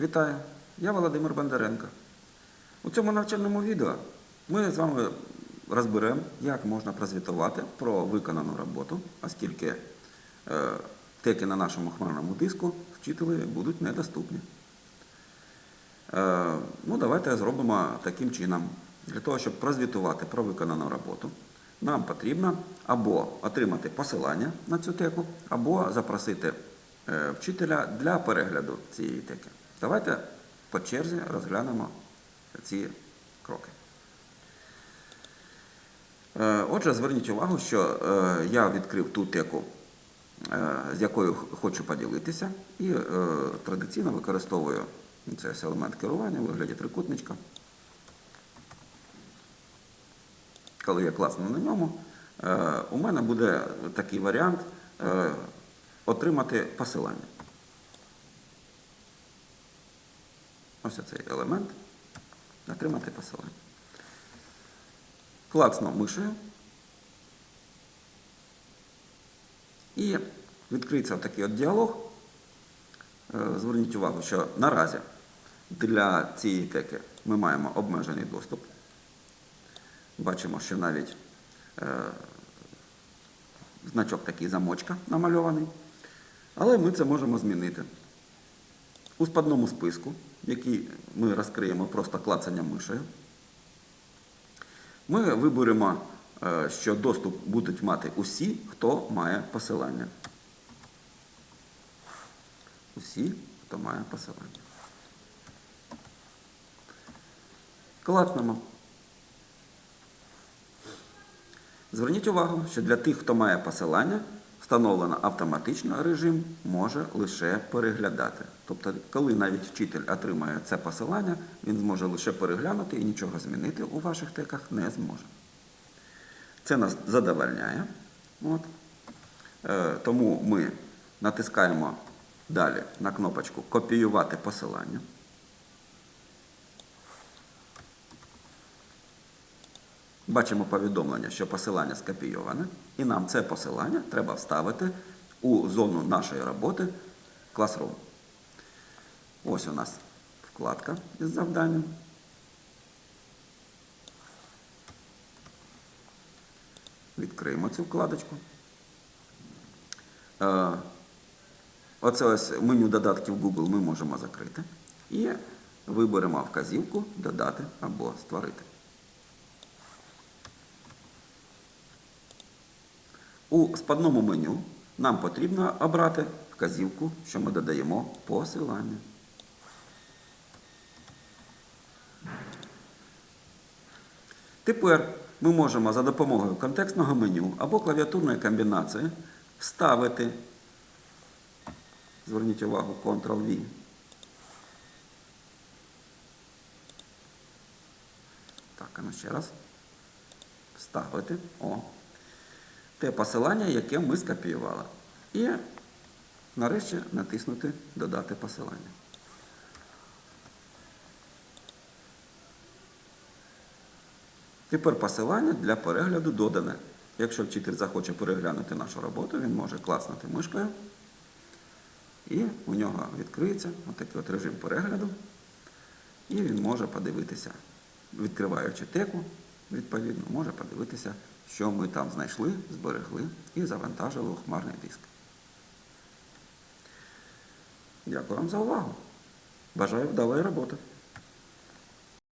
Вітаю! Я Володимир Бондаренко. У цьому навчальному відео ми з вами розберемо, як можна прозвітувати про виконану роботу, оскільки е, теки на нашому хмарному диску вчителі будуть недоступні. Е, ну, давайте зробимо таким чином. Для того, щоб прозвітувати про виконану роботу, нам потрібно або отримати посилання на цю теку, або запросити е, вчителя для перегляду цієї теки. Давайте по черзі розглянемо ці кроки. Е, Отже, зверніть увагу, що е, я відкрив ту теку, е, з якою хочу поділитися, і традиційно використовую цей елемент керування у вигляді трикутничка. Коли я класну на ньому, у мене буде такий варіант отримати посилання. Ось цей елемент. Отримати посилання. Клацну мишею. І відкриється такий от діалог. Е, Зверніть увагу, що наразі для цієї теки ми маємо обмежений доступ. Бачимо, що навіть е, значок такий замочка намальований. Але ми це можемо змінити. У спадному списку, який ми розкриємо просто клацанням мишею, ми виберемо, е, що доступ будуть мати усі, хто має посилання. Усі, хто має посилання. Клацнемо. Зверніть увагу, що для тих, хто має посилання, встановлено автоматично режим може лише переглядати. Тобто, коли навіть вчитель отримає це посилання, він зможе лише переглянути і нічого змінити у ваших теках не зможе. Це нас задовольняє. От. Е, тому ми натискаємо далі на кнопочку Копіювати посилання. Бачимо повідомлення, що посилання скопійоване, і нам це посилання треба вставити у зону нашої роботи Classroom. Ось у нас вкладка із завданням. Відкриємо цю вкладочку. Е, Оце ось меню додатків Google ми можемо закрити. І виберемо вказівку Додати або Створити. У спадному меню нам потрібно обрати вказівку, що ми додаємо посилання. Тепер ми можемо за допомогою контекстного меню або клавіатурної комбінації вставити, зверніть увагу, Ctrl-V. Так, а ну ще раз. Вставити. О, те посилання, яке ми скопіювали. І нарешті натиснути Додати посилання. Тепер посилання для перегляду додане. Якщо вчитель захоче переглянути нашу роботу, він може класнути мишкою. І у нього відкриється отакий от режим перегляду. І він може подивитися, відкриваючи теку, відповідно, може подивитися, що ми там знайшли, зберегли і завантажили у хмарний диск. Дякую вам за увагу. Бажаю вдалої роботи.